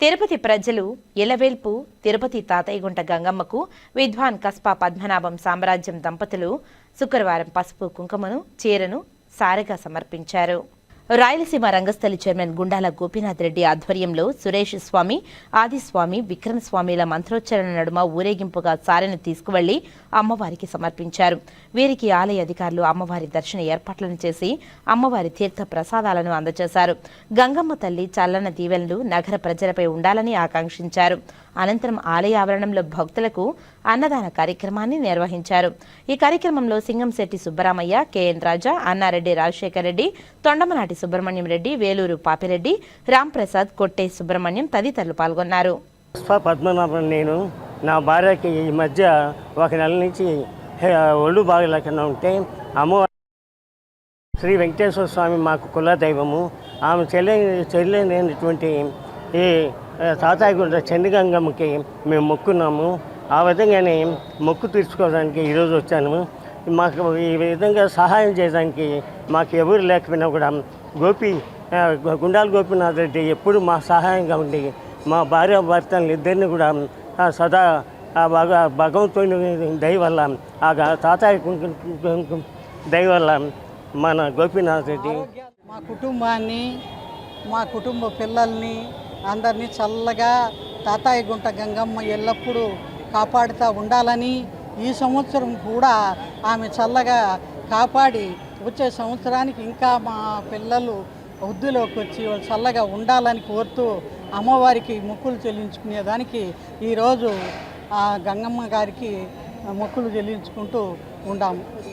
తిరుపతి ప్రజలు ఎలవేల్పు తిరుపతి తాతయ్యగుంట గంగమ్మకు విద్వాన్ కస్పా పద్మనాభం సామ్రాజ్యం దంపతులు శుక్రవారం పసుపు కుంకుమను చీరను సారగా సమర్పించారు. రాయలసీమ రంగస్థలి చైర్మన్ గుండాల గోపీనాథ్ రెడ్డి ఆధ్వర్యంలో సురేష్ స్వామి ఆదిస్వామి విక్రమ స్వామిల మంత్రోచ్చరణ నడుమ ఊరేగింపుగా సారెను తీసుకువెళ్ళి అమ్మవారికి సమర్పించారు. వీరికి ఆలయ అధికారులు అమ్మవారి దర్శన ఏర్పాట్లను చేసి అమ్మవారి తీర్థ ప్రసాదాలను అందజేశారు. గంగమ్మ తల్లి చల్లన దీవెనలు నగర ప్రజలపై ఉండాలని ఆకాంక్షించారు. అనంతరం ఆలయ ఆవరణంలో భక్తులకు అన్నదాన కార్యక్రమాన్ని నిర్వహించారు. ఈ కార్యక్రమంలో సింగంశెట్టి సుబ్బరామయ్య కెఎన్ రాజా అన్నారెడ్డి రాజశేఖర్ రెడ్డి తొండమనాటి సుబ్రహ్మణ్యం రెడ్డి వేలూరు పాపిరెడ్డి రాంప్రసాద్ కొట్టే సుబ్రహ్మణ్యం తదితరులు పాల్గొన్నారు. పద్మనాభం నేను. నా భార్యకి ఈ మధ్య ఒక నెల నుంచి ఒళ్ళు బాగలేకుండా ఉంటే అమ్మవారి శ్రీ వెంకటేశ్వర స్వామి మాకు కుల దైవము. ఆమె చెల్లె చెల్లెనటువంటి ఈ తాతాయి గుండ చండిగంగమ్మకి మేము మొక్కున్నాము. ఆ విధంగానే మొక్కు తీర్చుకోవడానికి ఈరోజు వచ్చాను. మాకు ఈ విధంగా సహాయం చేయడానికి మాకు ఎవరు లేకపోయినా కూడా గోపి గుండాల గోపీనాథ్ రెడ్డి ఎప్పుడు మా సహాయంగా ఉండి మా భార్య భర్తలు ఇద్దరిని కూడా సదా ఆ భగ భగవంతుని దయ వల్ల ఆ గ- తాతయ్య దయ వల్ల మన గోపీనాథ్ రెడ్డి మా కుటుంబాన్ని మా కుటుంబ పిల్లల్ని అందరినీ చల్లగా తాతాయి గుంట గంగమ్మ ఎల్లప్పుడూ కాపాడుతూ ఉండాలని ఈ సంవత్సరం కూడా ఆమె చల్లగా కాపాడి వచ్చే సంవత్సరానికి ఇంకా మా పిల్లలు వృద్ధిలోకి వచ్చి వాళ్ళు చల్లగా ఉండాలని కోరుతూ అమ్మవారికి మొక్కులు చెల్లించుకునేదానికి ఈరోజు గంగమ్మ గారికి మొక్కులు చెల్లించుకుంటూ ఉండాము.